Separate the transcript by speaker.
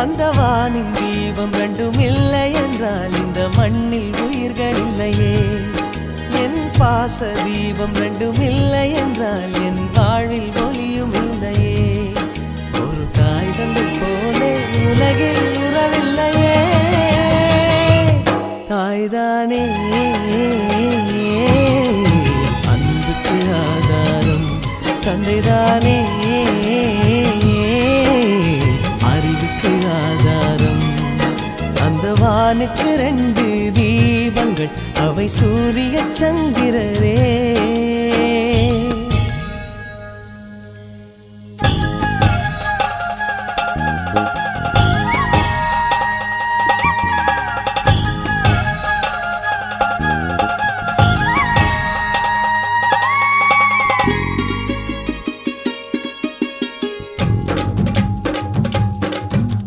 Speaker 1: அந்த வானின் தீபம் ரெண்டும் இல்லை என்றால் இந்த மண்ணில் உயிர்கள் இல்லையே என் பாச தீபம் ரெண்டும் இல்லை என்றால் என் வாழ்வில் ஒளியும் இல்லையே ஒரு தாய் தந்தை போலே உலகில் உறவில்லையே. தாய்தானே. அன்புக்கு ஆதாரம் தந்தைதானே. அந்த வானுக்கு ரெண்டு தீபங்கள். அவை சூரிய சந்திரரே